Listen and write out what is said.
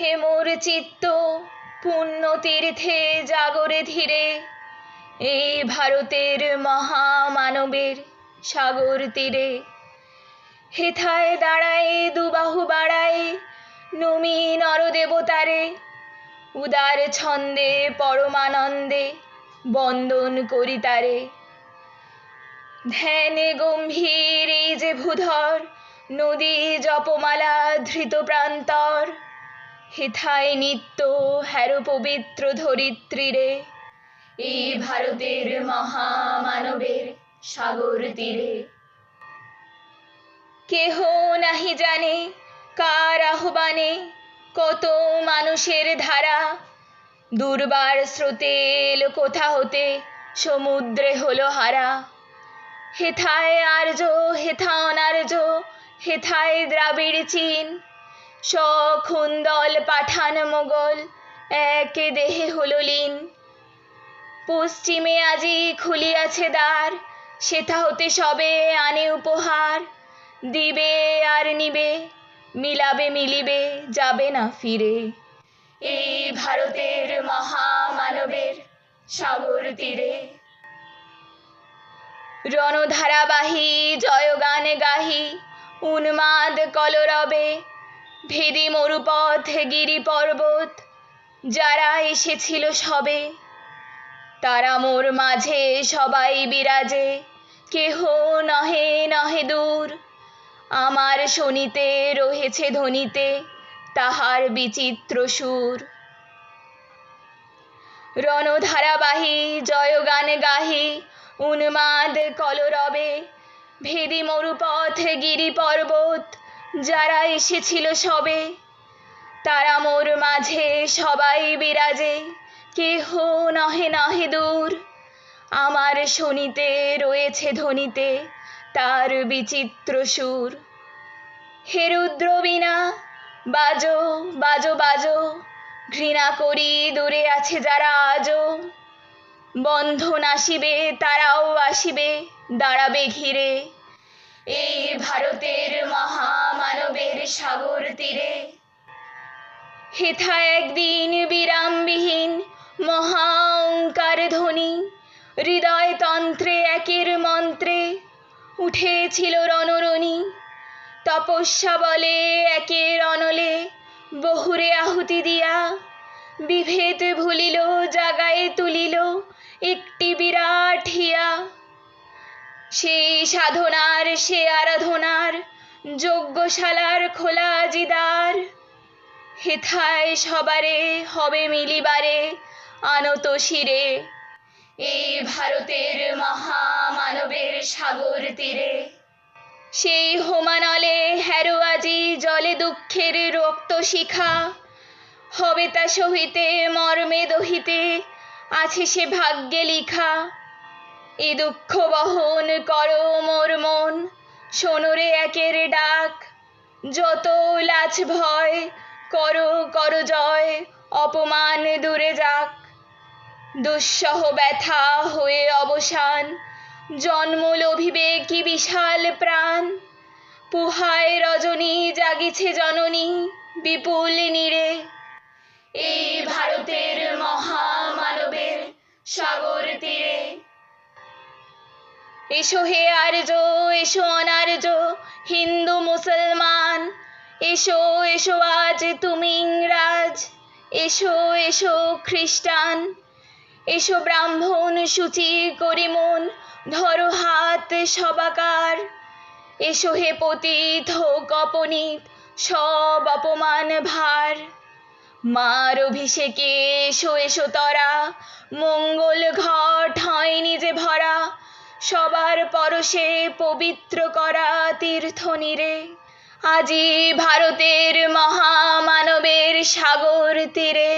হে মোর চিত্ত পুণ্য তীর্থে জাগরে ধীরে। এই ভারতের মহামানবের সাগর তীরে। হেথায় দাঁড়ায়, দুবাহু বাড়ায়, নমি নরদেবতারে। উদার ছন্দে, পরমানন্দে বন্দন করি তারে। ধ্যানে গম্ভীর, এই যে ভূধর, নদী জপমালা ধৃত প্রান্তর। হেথায় নিত্য হ্যার পবিত্র ধরিত্রীরে। এই ভারতের মহামানবের সাগর তীরে। কেহ নাহি জানে কার আহ্বানে কত মানুষের ধারা। দুর্বার স্রোতে এলো কোথা হতে, সমুদ্রে হলো হারা। হেথায় আর্য হেথা অনার্য হেথায় দ্রাবিড় চীন সখুন্দল পাঠান মোগল, এক দেহে হলো পশ্চিমে আজি খুলিয়াছে দ্বার, সেথা হতে সবে আনে উপহার। দিবে আর নিবে, মিলাবে মিলিবে, যাবে না ফিরে। এই ভারতের মহামানবের সাগর তীরে। রণধারাবাহী জয়গানে গাহি, উন্মাদ কলরবে ভেদি মরুপথ, গিরি পর্বত, যারা এসেছিল সবে, তারা মোর মাঝে সবাই বিরাজে। কেহ নহে নহে দূর, আমার শনিতে রহেছে ধ্বনিতে তাহার বিচিত্র সুর। রণধারাবাহী জয়গান গাহি, উন্মাদ কলরবে, ভেদি মরুপথ, গিরি পর্বত যারা এসেছিল সবে, তারা মোর মাঝে সবাই বিরাজে। কেহ নহে নহে দূর, আমার শনিতে রয়েছে ধ্বনিতে তার বিচিত্র সুর। হে রুদ্র বীণা, বাজো বাজো বাজো, ঘৃণা করি দূরে আছে যারা আজও বন্ধন আসিবে তারাও আসিবে, দাঁড়াবে ঘিরে। এই ভারতের মহামানবের সাগর তীরে। হেথা একদিন বিরামবিহীন মহা ওঙ্কার ধ্বনি হৃদয় তন্ত্রে একের মন্ত্রে উঠেছিল রণরণী, তপস্যা বলে একের অনলে বহুরে আহুতি দিয়া, বিভেদ ভুলিল, জাগায় তুলিল একটি বিরাট হিয়া। সেই সাধনার সে আরাধনার যজ্ঞশালার খোলা জিদার। হেথায় সবারে হবে মিলিবারে আনত শিরে। এই ভারতের মহামানবের সাগর তীরে। সেই হোমানলে হ্যারো আজি জলে দুঃখের রক্ত শিখা। হবে তা সহিতে মর্মে দহিতে, আছে সে ভাগ্যে লিখা। এ দুঃখ বহন করো মোর মন সোনরে একের ডাক, যত লাছ ভয়, করো করো জয়, অপমান দূরে যাক। দুঃসহ ব্যথা হয়ে অবসান, জন্ম লোভিবে কি বিশাল প্রাণ। পুহায় রজনী জাগিছে জননী, বিপুল নীড়ে। এই ভারতের মহামানবের সাগর এসো হে আর্য, এসো অনার্য, হিন্দু, মুসলমান। এসো এসো আজ তুমি ইংরাজ। এসো এসো খ্রিস্টান। এসো ব্রাহ্মণ, সূচি করি মন ধরো হাত সবাকার। এসো হে পতিত হোক অপনীত সব অপমান ভার। মার অভিষেকে এসো এসো তরা। মঙ্গল ঘট হয়নি যে ভরা। সবার পরশে পবিত্র করা তীর্থ নিরে। আজি ভারতের মহামানবের সাগর তীরে।